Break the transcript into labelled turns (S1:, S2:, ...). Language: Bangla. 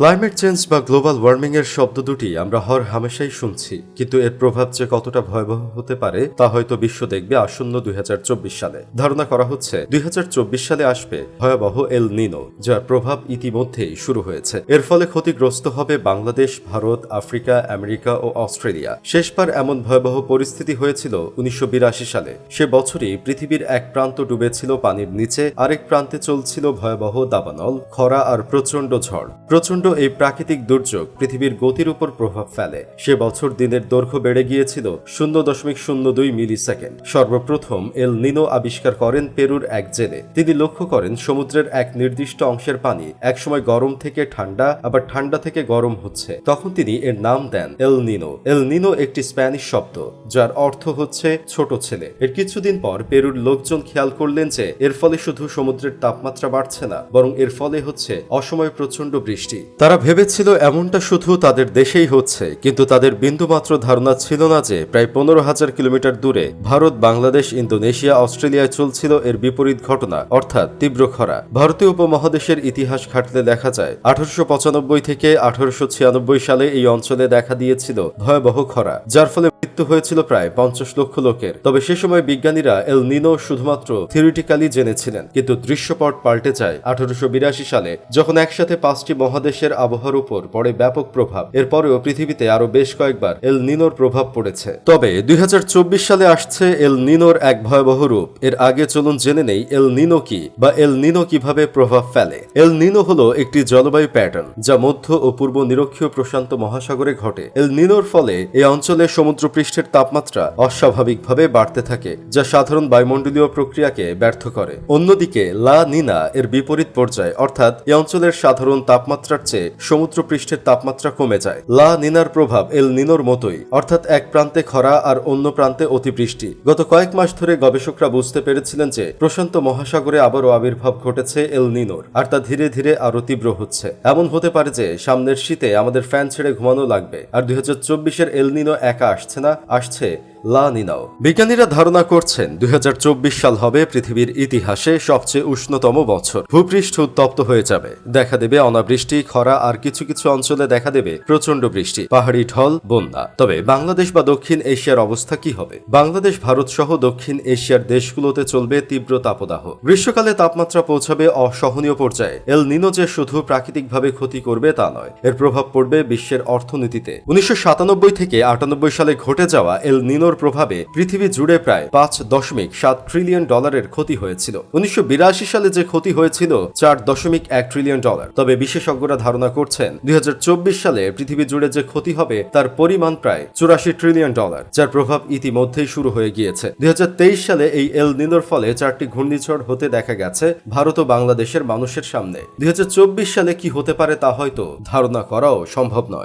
S1: ক্লাইমেট চেঞ্জ বা গ্লোবাল ওয়ার্মিং এর শব্দ দুটি আমরা হর হামেশাই শুনছি, কিন্তু এর প্রভাব যে কতটা ভয়াবহ হতে পারে তা হয়তো বিশ্ব দেখবে আসন্ন দুই সালে। ধারণা করা হচ্ছে দুই সালে আসবে ভয়াবহ এল নিনো যার প্রভাব ইতিমধ্যেই শুরু হয়েছে। এর ফলে ক্ষতিগ্রস্ত হবে বাংলাদেশ, ভারত, আফ্রিকা, আমেরিকা ও অস্ট্রেলিয়া। শেষবার এমন ভয়াবহ পরিস্থিতি হয়েছিল উনিশশো বিরাশি সালে। সে বছরই পৃথিবীর এক প্রান্ত ডুবেছিল পানির নিচে, আরেক প্রান্তে চলছিল ভয়াবহ দাবানল, খরা আর প্রচণ্ড ঝড়। প্রচণ্ড এই প্রাকৃতিক দুর্যোগ পৃথিবীর গতির উপর প্রভাব ফেলে। সে বছর দিনের দৈর্ঘ্য বেড়ে গিয়েছিল শূন্য দশমিক শূন্য দুই মিলি সেকেন্ড সর্বপ্রথম এল নিনো আবিষ্কার করেন পেরুর এক জেলে। তিনি লক্ষ্য করেন সমুদ্রের এক নির্দিষ্ট অংশের পানি একসময় গরম থেকে ঠান্ডা, আবার ঠান্ডা থেকে গরম হচ্ছে। তখন তিনি এর নাম দেন এল নিনো। এল নিনো একটি স্প্যানিশ শব্দ, যার অর্থ হচ্ছে ছোট ছেলে। এর কিছুদিন পর পেরুর লোকজন খেয়াল করলেন যে, এর ফলে শুধু সমুদ্রের তাপমাত্রা বাড়ছে না, বরং এর ফলে হচ্ছে অসময়ে প্রচণ্ড বৃষ্টি। তারা ভেবেছিল এমনটা শুধু তাদের দেশেই হচ্ছে, কিন্তু তাদের বিন্দুমাত্র ধারণা ছিল না যে প্রায় পনেরো হাজার কিলোমিটার দূরে ভারত, বাংলাদেশ, ইন্দোনেশিয়া, অস্ট্রেলিয়ায় চলছিল এর বিপরীত ঘটনা, অর্থাৎ তীব্র খরা। ভারতীয় উপমহাদেশের ইতিহাস ঘাটলে দেখা যায়, আঠারোশো পঁচানব্বই থেকে আঠারোশো ছিয়ানব্বই সালে এই অঞ্চলে দেখা দিয়েছিল ভয়াবহ খরা, যার ফলে মৃত্যু হয়েছিল প্রায় পঞ্চাশ লক্ষ লোকের। তবে সে সময় বিজ্ঞানীরা এল নিনো শুধুমাত্র থিওরিটিক্যালি জেনেছিলেন, কিন্তু দৃশ্যপট পাল্টে যায় আঠারোশো বিরাশি সালে, যখন একসাথে পাঁচটি মহাদেশের আবহাওয়ার উপর পড়ে ব্যাপক প্রভাব। এরপরেও পৃথিবীতে আরও বেশ কয়েকবার এল নিনোর প্রভাব পড়েছে। তবে দুই সালে আসছে এল নিনোর এক ভয়াবহ রূপ। এর আগে চলুন জেনে নেই এল নিনো কি বা এল নিনো কীভাবে প্রভাব ফেলে। এল নিনো হলো একটি জলবায়ু প্যাটার্ন, যা মধ্য ও পূর্ব নিরক্ষীয় প্রশান্ত মহাসাগরে ঘটে। এল নিনোর ফলে এই অঞ্চলে সমুদ্রপৃষ্ঠের তাপমাত্রা অস্বাভাবিকভাবে বাড়তে থাকে, যা সাধারণ বায়ুমণ্ডলীয় প্রক্রিয়াকে ব্যর্থ করে। অন্যদিকে, লা নিনা এর বিপরীত পর্যায়ে, অর্থাৎ এই অঞ্চলের সাধারণ তাপমাত্রার চেয়ে সমুদ্র পৃষ্ঠের তাপমাত্রা কমে যায়। লা নিনার প্রভাব এল নিনোর মতোই, অর্থাৎ এক প্রান্তে খরা আর অন্য প্রান্তে অতিবৃষ্টি। গত কয়েক মাস ধরে গবেষকরা বুঝতে পেরেছিলেন যে, প্রশান্ত মহাসাগরে আবারও আবির্ভাব ঘটেছে এল নিনোর, আর তা ধীরে ধীরে আরও তীব্র হচ্ছে। এমন হতে পারে যে, সামনের শীতে আমাদের ফ্যান ছেড়ে ঘুমানো লাগবে, আর দুই হাজার চব্বিশের এল নিনো একা আসছে না আসছে। লা নিনাও। বিজ্ঞানীরা ধারণা করছেন দুই হাজার চব্বিশ সাল হবে পৃথিবীর ইতিহাসে সবচেয়ে উষ্ণতম বছর। ভূপৃষ্ঠ উত্তপ্ত হয়ে যাবে। দেখা দেবে অনাবৃষ্টি, খরা আর কিছু কিছু অঞ্চলে দেখা দেবে প্রচণ্ড বৃষ্টি, পাহাড়ি ঢল, বন্যা। তবে বাংলাদেশ বা দক্ষিণ এশিয়ার অবস্থা কি হবে? বাংলাদেশ, ভারত সহ দক্ষিণ এশিয়ার দেশগুলোতে চলবে তীব্র তাপদাহ। গ্রীষ্মকালে তাপমাত্রা পৌঁছাবে অসহনীয় পর্যায়ে। এল নিনো যে শুধু প্রাকৃতিকভাবে ক্ষতি করবে তা নয়, এর প্রভাব পড়বে বিশ্বের অর্থনীতিতে। উনিশশো সাতানব্বই থেকে আটানব্বই সালে ঘটে যাওয়া এল নিনোর প্রভাবে পৃথিবী জুড়ে প্রায় পাঁচ দশমিক সাত ট্রিলিয়ন ডলারের ক্ষতি হয়েছিল। উনিশশো সালে যে ক্ষতি হয়েছিল, চার দশমিক এক ট্রিলিয়ন ডলার। তবে বিশেষজ্ঞরা ধারণা করছেন, দুই সালে পৃথিবী জুড়ে যে ক্ষতি হবে, তার পরিমাণ প্রায় চুরাশি ট্রিলিয়ন ডলার, যার প্রভাব ইতিমধ্যেই শুরু হয়ে গিয়েছে। দুই হাজার তেইশ সালে এই এল নিনোর ফলে চারটি ঘূর্ণিঝড় হতে দেখা গেছে ভারত ও বাংলাদেশের মানুষের সামনে। দুই হাজার চব্বিশ সালে কি হতে পারে তা হয়তো ধারণা করাও সম্ভব নয়।